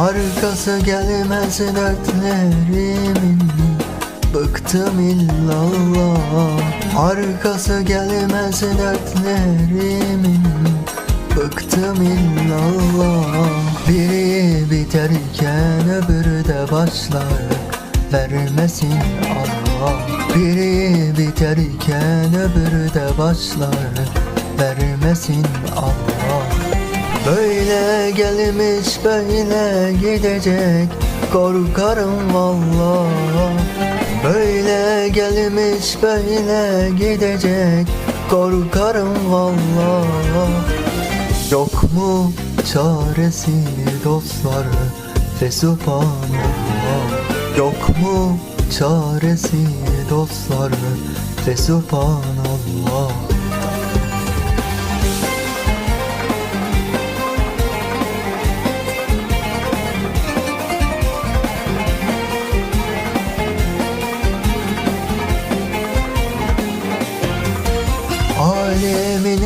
Arkası gelmez dertlerimin Bıktım illallah. Arkası gelmez dertlerimin Bıktım illallah. Biri biterken öbürü de başlar Vermesin Allah. Biri biterken öbürü de başlar Vermesin Allah Böyle gelmiş böyle gidecek. Korkarım valla Böyle gelmiş böyle gidecek. Korkarım valla Yok mu çaresi dostlar Fesubhanallah. Yok mu çaresi dostlar Fesubhanallah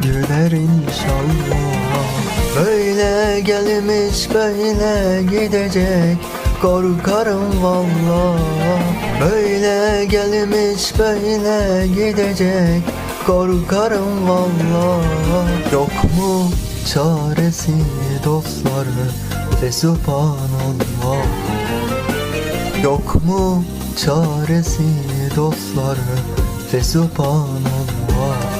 Güler inşallah Böyle gelmiş böyle gidecek. Korkarım valla Böyle gelmiş böyle gidecek. Korkarım valla Yok mu çaresi dostlar Fesubhanallah Yok mu çaresi dostlar Fesubhanallah